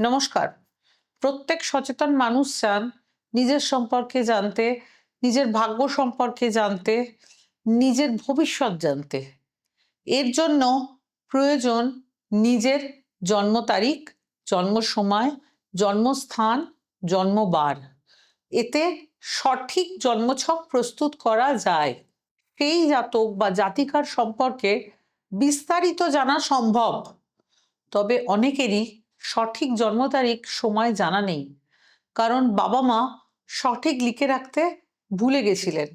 নমস্কার। প্রত্যেক সচেতন মানুষ চান নিজের সম্পর্কে জানতে, নিজের ভাগ্য সম্পর্কে জানতে, নিজের ভবিষ্যৎ জানতে। এর জন্য প্রয়োজন নিজের জন্ম তারিখ, জন্ম সময়, জন্মস্থান, জন্মবার। এতে সঠিক জন্মছক প্রস্তুত করা যায়। সেই জাতক বা জাতিকার সম্পর্কে বিস্তারিত জানা সম্ভব। তবে অনেকেরই সঠিক জন্ম তারিখ, সময় জানা নেই। কারণ বাবা মা সঠিক লিখে রাখতে ভুলে গেছিলেন।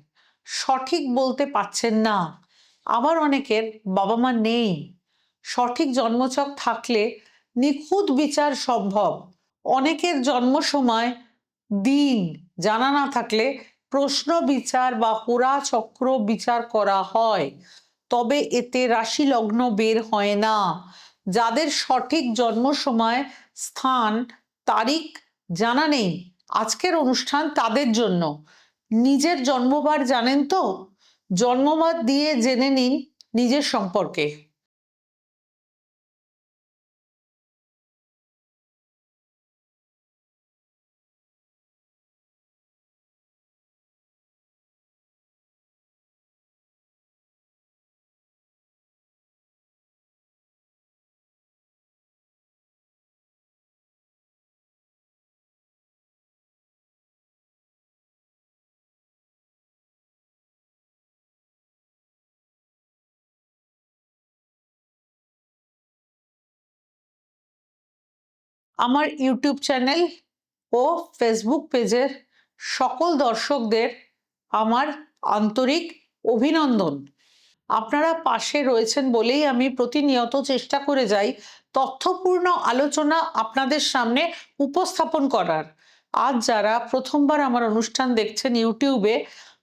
সঠিক বলতে পারছেন না। আবার অনেকের বাবা মা নেই। সঠিক জন্মছক থাকলে নিখুঁত বিচার সম্ভব। অনেকের জন্ম সময় দিন। জানা না থাকলে প্রশ্ন বিচার বা হোরা চক্র বিচার করা হয়। তবে এতে রাশি লগ্ন বের হয় না। যাদের সঠিক জন্ম সময়, স্থান, তারিখ জানা নেই, আজকের অনুষ্ঠান তাদের জন্য। নিজের জন্মবার জানেন তো? জন্মবার দিয়ে জেনে নিন নিজের সম্পর্কে। আমার ইউটিউব চ্যানেল ও ফেসবুক পেজের সকল দর্শকদের আমার আন্তরিক অভিনন্দন। আপনারা পাশে রয়েছেন বলেই আমি প্রতিনিয়ত চেষ্টা করে যাই তথ্যপূর্ণ আলোচনা আপনাদের সামনে উপস্থাপন করার। আজ যারা প্রথমবার আমার অনুষ্ঠান দেখছেন ইউটিউবে,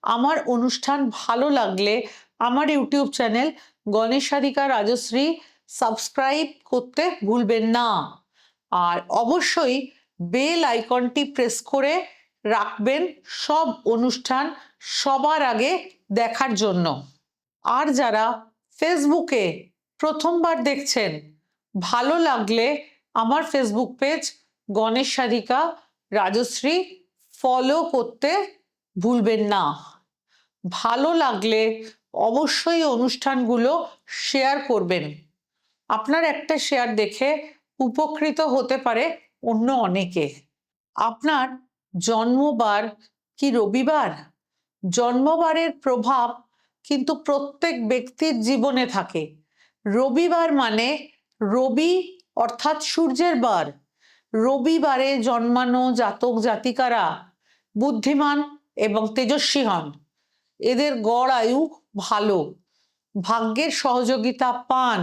আমার অনুষ্ঠান ভালো লাগলে আমার YouTube channel Ganesharika Rajashree subscribe করতে ভুলবেন না। আর অবশ্যই বেল আইকনটি প্রেস করে রাখবেন সব অনুষ্ঠান সবার আগে দেখার জন্য। আর যারা ফেসবুকে প্রথমবার দেখছেন, ভালো লাগলে আমার Facebook page Ganesh Sarika Rajshri follow করতে ভুলবেন না। ভালো লাগলে অবশ্যই অনুষ্ঠানগুলো শেয়ার করবেন। আপনার একটা শেয়ার দেখে উপকৃত হতে পারে অন্য অনেকে। আপনার জন্মবার কি রবিবার? জন্মবারের প্রভাব কিন্তু প্রত্যেক ব্যক্তির জীবনে থাকে। রবিবার মানে রবি অর্থাৎ সূর্যের বার। রবিবারে জন্মানো জাতক জাতিকারা বুদ্ধিমান এবং তেজস্বী হন। এদের গড় আয়ু ভালো। ভাগ্যের সহযোগিতা পান।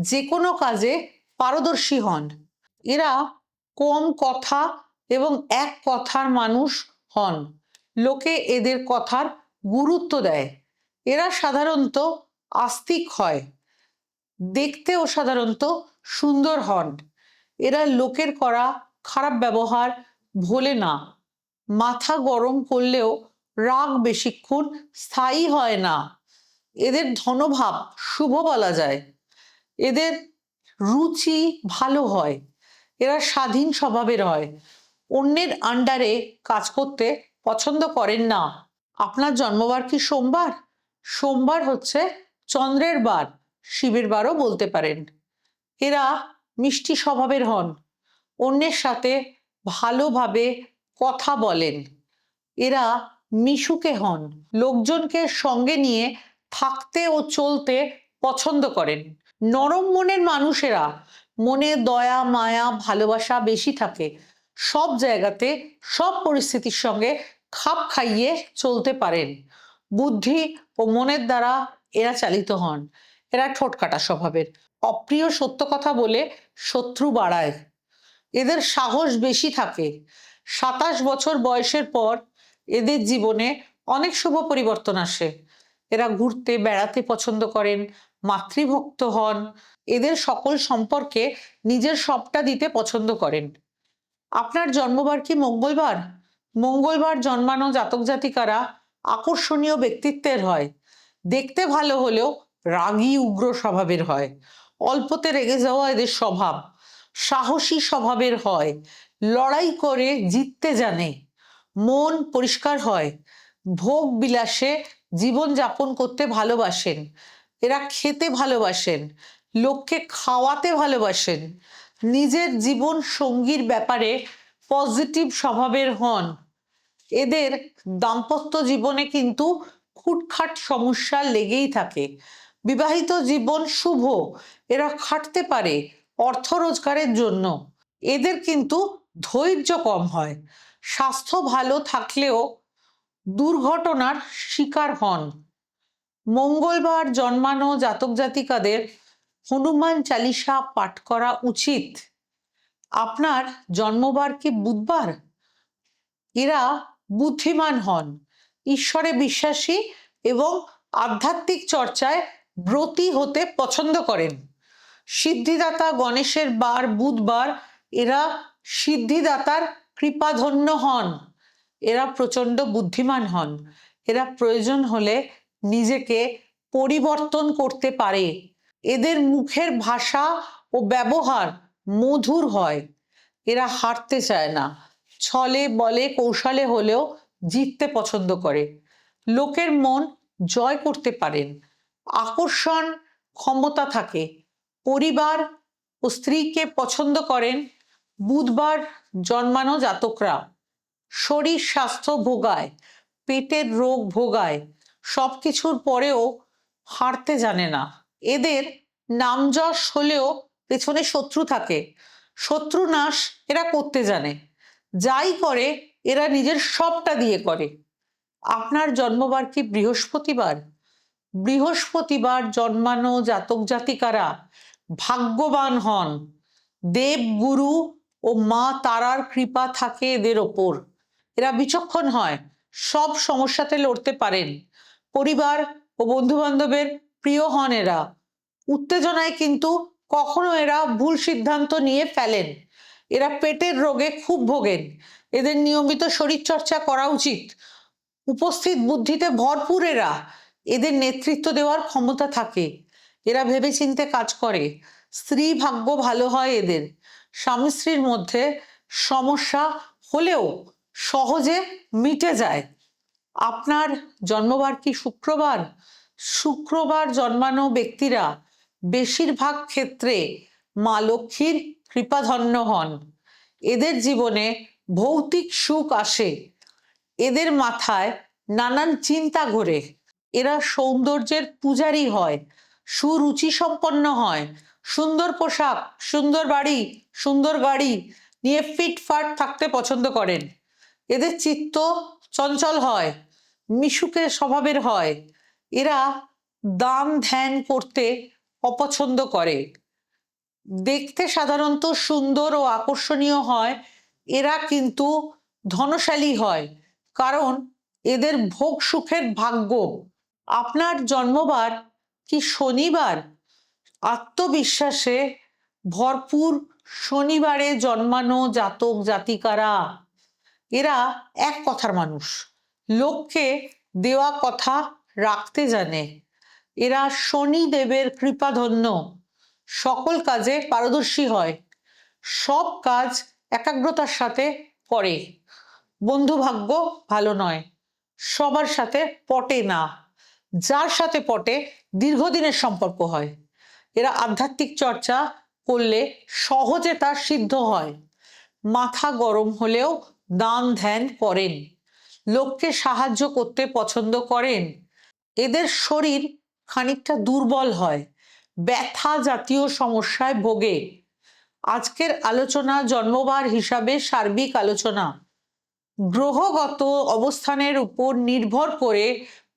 যে কোনো কাজে পারদর্শী হন। এরা কম কথা এবং এক কথার মানুষ হন। লোকে এদের কথার গুরুত্ব দেয়। এরা সাধারণত আস্তিক হয়। দেখতেও সাধারণত সুন্দর হন। এরা লোকের করা খারাপ ব্যবহার ভোলে না। মাথা গরম করলেও রাগ বেশিক্ষণ স্থায়ী হয় না। এদের ধনভাব শুভ বলা যায়। এদের রুচি ভালো হয়, এরা স্বাধীন স্বভাবের হয়। অন্যের আন্ডারে কাজ করতে পছন্দ করেন না। আপনার জন্মবার কি সোমবার? সোমবার হচ্ছে চন্দ্রের বার, শিবের বারও বলতে পারেন। এরা মিষ্টি স্বভাবের হন, অন্যের সাথে ভালোভাবে কথা বলেন। এরা মিশুকে হন, লোকজনকে সঙ্গে নিয়ে থাকতে ও চলতে পছন্দ করেন। নরম মনের মানুষেরা মনে দয়া, মায়া, ভালোবাসা বেশি থাকে। সব জায়গাতে সব পরিস্থিতির সঙ্গে খাপ খাইয়ে চলতে পারেন। বুদ্ধি ও মনের দ্বারা এরা চালিত হন। এরা ঠোঁটকাটা স্বভাবের। অপ্রিয় সত্য কথা বলে শত্রু বাড়ায়। এদের সাহস বেশি থাকে। সাতাশ বছর বয়সের পর এদের জীবনে অনেক শুভ পরিবর্তন আসে। এরা ঘুরতে, বেড়াতে পছন্দ করেন। মাতৃভক্ত হন। এদের সকল সম্পর্কে নিজের সবটা দিতে পছন্দ করেন। আপনার জন্মবার কি মঙ্গলবার? মঙ্গলবার জন্মানো জাতক জাতিকারা আকর্ষণীয় ব্যক্তিত্বের হয়। দেখতে ভালো হলেও রাগী উগ্র স্বভাবের হয়। অল্পতে রেগে যাওয়া এদের স্বভাব সাহসী স্বভাবের হয়। লড়াই করে জিততে জানে। মন পরিষ্কার হয়। ভোগ বিলাসে জীবন যাপন করতে ভালোবাসেন। এরা খেতে ভালোবাসেন, লোককে খাওয়াতে ভালোবাসেন, নিজের জীবন সঙ্গীর ব্যাপারে পজিটিভ স্বভাবের হন। এদের দাম্পত্য জীবনে কিন্তু খুটখাট সমস্যা লেগেই থাকে। বিবাহিত জীবন শুভ, এরা খাটতে পারে অর্থ রোজগারের জন্য। এদের কিন্তু ধৈর্য কম হয়। স্বাস্থ্য ভালো থাকলেও দুর্ঘটনার শিকার হন। মঙ্গলবার জন্মানো জাতক জাতিকাদের হনুমান চালিসা পাঠ করা উচিত। আপনার জন্মবার কি বুধবার? এরা বুদ্ধিমান হন, ঈশ্বরে বিশ্বাসী এবং আধ্যাত্মিক চর্চায় ব্রতী হতে পছন্দ করেন। সিদ্ধিদাতা গণেশের বার বুধবার এরা সিদ্ধিদাতার কৃপাধন্য হন। এরা প্রচণ্ড বুদ্ধিমান হন। এরা প্রয়োজন হলে নিজেকে পরিবর্তন করতে পারে। এদের মুখের ভাষা ও ব্যবহার মধুর হয়। এরা হারতে চায় না। ছলে বলে কৌশলে হলেও জিততে পছন্দ করে। লোকের মন জয় করতে পারেন। আকর্ষণ ক্ষমতা থাকে। পরিবার ও স্ত্রীকে পছন্দ করেন বুধবার জন্মানো জাতকরা। শরীর স্বাস্থ্য ভোগায়, পেটের রোগ ভোগায়। সব কিছুর পরেও হারতে জানে না। এদের নামযশ হলেও পেছনে শত্রু থাকে। শত্রু নাশ এরা করতে জানে। যাই করে, এরা নিজের সবটা দিয়ে করে। আপনার জন্মবার কি বৃহস্পতিবার? বৃহস্পতিবার জন্মানো জাতক জাতিকারা ভাগ্যবান হন। দেব গুরু ও মা তারার কৃপা থাকে এদের ওপর। এরা বিচক্ষণ হয়, সব সমস্যাতে লড়তে পারেন। পরিবার ও বন্ধু বান্ধবের প্রিয় হন এরা। উত্তেজনায় কিন্তু কখনো এরা ভুল সিদ্ধান্ত নিয়ে ফেলেন। এরা পেটের রোগে খুব ভোগেন। এদের নিয়মিত শরীরচর্চা করা উচিত। উপস্থিত বুদ্ধিতে ভরপুর এরা। এদের নেতৃত্ব দেওয়ার ক্ষমতা থাকে। এরা ভেবেচিন্তে কাজ করে। স্ত্রী ভাগ্য ভালো হয় এদের। স্বামী স্ত্রীর মধ্যে সমস্যা হলেও সহজে মিটে যায়। আপনার জন্মবার কি শুক্রবার? শুক্রবার জন্মানো ব্যক্তিরা বেশিরভাগ ক্ষেত্রে মা লক্ষ্মীর কৃপাধন্য হন। এদের জীবনে ভৌতিক সুখ আসে। এদের মাথায় নানান চিন্তা ঘোরে। এরা সৌন্দর্যের পূজারী হয় সুরুচি সম্পন্ন হয়। সুন্দর পোশাক, সুন্দর বাড়ি, সুন্দর গাড়ি নিয়ে ফিটফাট থাকতে পছন্দ করেন। এদের চিত্ত চঞ্চল হয়। মিশুকে স্বভাবের হয়। এরা দান ধ্যান করতে অপছন্দ করে। দেখতে সাধারণত সুন্দর ও আকর্ষণীয় হয়। এরা কিন্তু ধনশালী হয়। কারণ এদের ভোগ সুখের ভাগ্য। আপনার জন্মবার কি শনিবার? আত্মবিশ্বাসে ভরপুর শনিবারে জন্মানো জাতক জাতিকারা। এরা এক কথার মানুষ। লোককে দেওয়া কথা রাখতে জানে। এরা শনি দেবের কৃপাধন্য। সকল কাজে পারদর্শী হয়। সব কাজ একাগ্রতার সাথে করে। বন্ধু ভাগ্য ভালো নয়। সবার সাথে পটে না। যার সাথে পটে, দীর্ঘদিনের সম্পর্ক হয়। এরা আধ্যাত্মিক চর্চা করলে সহজে তার সিদ্ধ হয়। মাথা গরম হলেও দান ধ্যান করেন। লোককে সাহায্য করতে পছন্দ করেন। এদের শরীর খানিকটা দুর্বল হয়, ব্যথা জাতীয় সমস্যায় ভোগে। আজকের আলোচনা জন্মবার হিসাবে সার্বিক আলোচনা। গ্রহগত অবস্থানের উপর নির্ভর করে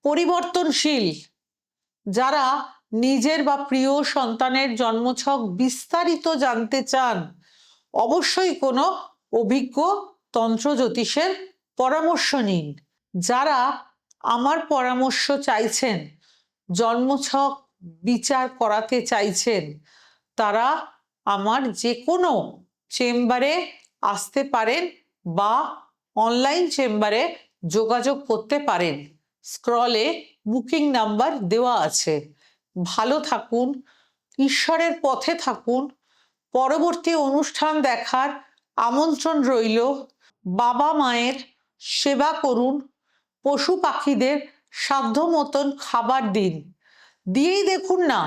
পরিবর্তনশীল, যারা নিজের বা প্রিয় সন্তানের জন্মছক বিস্তারিত জানতে চান, অবশ্যই কোনো অভিজ্ঞ তন্ত্র জ্যোতিষের পরামর্শ নিন। যারা আমার পরামর্শ চাইছেন, জন্মছক বিচার করাতে চাইছেন, তারা আমার যে কোনো চেম্বারে আসতে পারেন বা অনলাইন চেম্বারে যোগাযোগ করতে পারেন। স্ক্রলে বুকিং নাম্বার দেওয়া আছে। ভালো থাকুন, ঈশ্বরের পথে থাকুন। পরবর্তী অনুষ্ঠান দেখার আমন্ত্রণ রইল বাবা মায়ের সেবা করুন, পশু পাখিদের সাধ্য মতন খাবার দিন। দিয়েই দেখুন না,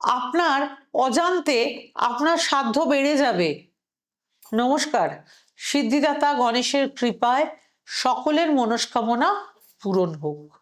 আপনার অজান্তে আপনার সাধ্য বেড়ে যাবে। নমস্কার, সিদ্ধিদাতা গণেশের কৃপায় সকলের মনস্কামনা পূরণ হোক।